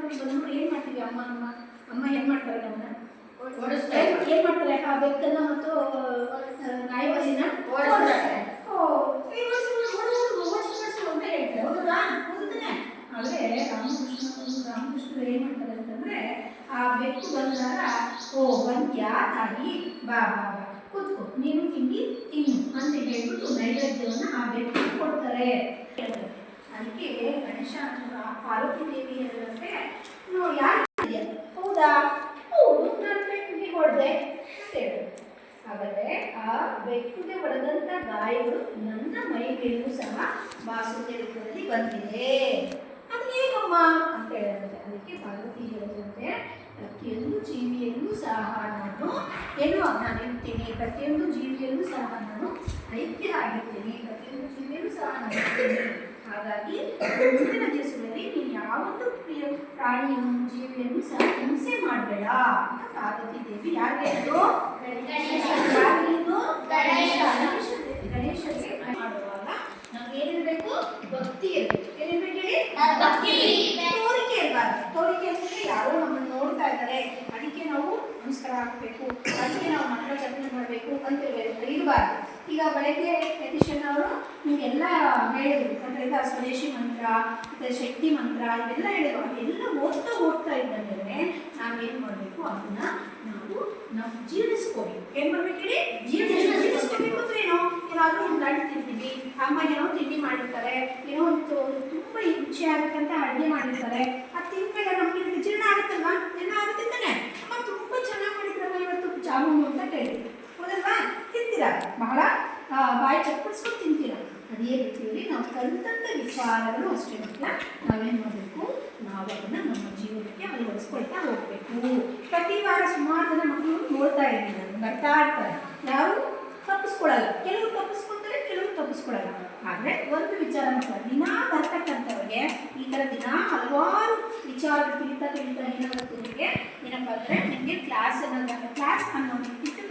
ಅಮ್ಮ ಅಮ್ಮ ಅಮ್ಮ ಏನು ಮಾಡ್ತಾರೆ ನಮ್ಮನ್ನ. ಏನ್- ಏನ್ ಮಾಡ್ತಾರೆ? ಆ ಬೆಕ್ಕನ್ನ ಮತ್ತು ಆ, ನಾಯಿ ಬಲಿನ ಓಡಿಸ್ತಾರೆ. ಆದ್ರೆ ರಾಮಕೃಷ್ಣ ರಾಮಕೃಷ್ಣರು ಏನ್ ಮಾಡ್ತಾರೆ ಅಂತಂದ್ರೆ ಆ ಬೆಕ್ಕು ಬಂದಾಗ ಓ ಬಂದ್ಯಾ ತಾಯಿ ಬಾ ಬಾ ಬಾ ಕೂತ್ಕೋ. ನೀನು ತಿಂಡಿ ತಿನ್ನು ಅಂತ ಹೇಳ್ಬಿಟ್ಟು ನೈವೇದ್ಯವನ್ನ ಆ ಬೆಕ್ಕಿಗೆ ಕೊಡ್ತಾರೆ ಅದಕ್ಕೆ ಗಣೇಶ ಅನ್ನೋರು ಆ ಪಾರ್ವತಿ ದೇವಿ ಹೇಳುತ್ತೆ ನಾವು ಯಾರು ಹೌದಾ? ಹೌದು ನಾನು ಬೆಕ್ಕಿಗೆ ಹೊಡೆದೆ. ಅಂತ ಹೇಳಿದ್ರು ಹಾಗಾದ್ರೆ ಆ ಬೆಕ್ಕುಗೆ ಹೊಡೆದಂಥ ಗಾಯಗಳು ನನ್ನ ಮೈ ಮೇಲೂ ಸಹ ಬಾಸುಂಡೆ ರೂಪದಲ್ಲಿ ಬಂದಿದೆ. ಅದು ಹೇಗಮ್ಮ ಅಂತ ಹೇಳಿದ್ರೆ ಅದಕ್ಕೆ ಪಾರ್ವತಿ ಹೇಳಿದಂತೆ, ಪ್ರತಿಯೊಂದು ಜೀವಿಯಲ್ಲೂ ಸಹ ನಾನು ಏನು, ನಾನು ಇರ್ತೀನಿ ಪ್ರತಿಯೊಂದು ಜೀವಿಯಲ್ಲೂ ಸಹ ನಾನು ಐಕ್ಯ ಆಗಿರ್ತೀನಿ, ಪ್ರತಿಯೊಂದು ಜೀವಿಯಲ್ಲೂ ಸಹ ನಾನು ಹಾಗಾಗಿ ಮುಂದಿನ ದಿವಸದಲ್ಲಿ ನೀನು ಯಾವೊಂದು ಪ್ರಿಯ ಪ್ರಾಣಿಯನ್ನು ಜೀವಿಯನ್ನು ಸಹ ಹಿಂಸೆ ಮಾಡಬೇಡ ಅಂತ ಪಾರ್ವತಿ ದೇವಿ ಯಾರಿಗೆ ಹೇಳಿದ್ರು ಗಣೇಶನಿಗೆ ಮಾಡುವಾಗ ನಮ್ಗೆ ಏನಿರ್ಬೇಕು ಭಕ್ತಿ ಇರ್ಬೇಕು ಏನಿರ್ಬೇಕು ಹೇಳಿ. ತೋರಿಕೆ ಇರಬಾರ್ದು ತೋರಿಕೆ ಅಂದ್ರೆ ಯಾರೋ ನಮ್ಮನ್ನು ನೋಡ್ತಾ ಇದ್ದಾರೆ ಅದಕ್ಕೆ ನಾವು ನಮಸ್ಕಾರ ಹಾಕ್ಬೇಕು ಅದಕ್ಕೆ ನಾವು ಮಕ್ಕಳ ಜಪನೆ ಮಾಡಬೇಕು ಅಂತ ಇರಬಾರ್ದು ಈಗ ಬೆಳಗ್ಗೆ ಯತೀಶನ್ ಅವರು ನಿಮಗೆಲ್ಲ ಹೇಳಿದ್ರು. ಅದರಿಂದ ಸ್ವದೇಶಿ ಮಂತ್ರ, ಮತ್ತು ಶಕ್ತಿ ಮಂತ್ರ ಇವೆಲ್ಲ ಹೇಳಿದ್ರು. ಅದೆಲ್ಲ ಓದ್ತಾ ಓದ್ತಾ ಇದ್ದಂಗೆ ನಾವೇನು ಮಾಡಬೇಕು? ಅದನ್ನ ನಾವು ನಾವು ಜೀರ್ಣಿಸ್ಕೋಬೇಕು. ಏನ್ ಮಾಡ್ಬೇಕು ಹೇಳಿ? ಜೀರ್ಣಿಸ್ ಜೀರ್ಣಿಸ್ಕೋಬೇಕು ಅಂದ್ರೆ ಏನೋ, ಏನಾದರೂ ಒಂದು ಹಣ್ಣು ತಿಂತೀವಿ. ಅಮ್ಮ ಏನೋ ತಿಂಡಿ ಮಾಡಿರ್ತಾರೆ. ಏನೋ ಒಂದು ತುಂಬಾ ರುಚಿ ಆಗುತ್ತಂತ ಅಡುಗೆ ಮಾಡಿರ್ತಾರೆ. ಬಾಯಿ ಚಪ್ಪಡಿಸ್ಕೊಂಡು ತಿಂತೀರಾ? ಅದೇ ರೀತಿಯಲ್ಲಿ ನಾವು ಕಲಿತಂಥ ವಿಚಾರಗಳು ಅಷ್ಟೇ ಮಕ್ಕಳ ನಾವೇನು ಮಾಡಬೇಕು? ನಾವು ಅದನ್ನು ನಮ್ಮ ಜೀವನಕ್ಕೆ ಅಳವಡಿಸ್ಕೊಳ್ತಾ ಹೋಗ್ಬೇಕು. ಪ್ರತಿ ವಾರ ಸುಮಾರು ಜನ ಮಕ್ಕಳು ನೋಡ್ತಾ ಇದ್ದೀನಿ ನಾನು ಬರ್ತಾ ಇರ್ತಾರೆ. ಯಾರು ತಪ್ಪಿಸ್ಕೊಳ್ಳಲ್ಲ ಕೆಲವರು ತಪ್ಪಿಸ್ಕೊಳ್ತಾರೆ ಕೆಲವರು ತಪ್ಪಿಸ್ಕೊಳ್ಳಲ್ಲ ಆದರೆ ಒಂದು ವಿಚಾರ ಮಕ್ಕಳ, ದಿನಾ ಬರ್ತಕ್ಕಂಥವ್ರಿಗೆ ಈ ಥರ ದಿನ ಹಲವಾರು ವಿಚಾರ ತಿಳಿತಾ ತಿಳಿತಾ ಏನಾಗುತ್ತೆ ನಿಮಗೆ? ಏನಪ್ಪ ಅಂದರೆ ನಿಮಗೆ ಕ್ಲಾಸ್ ಅನ್ನೋದು ಕ್ಲಾಸ್ ಇಟ್ಟು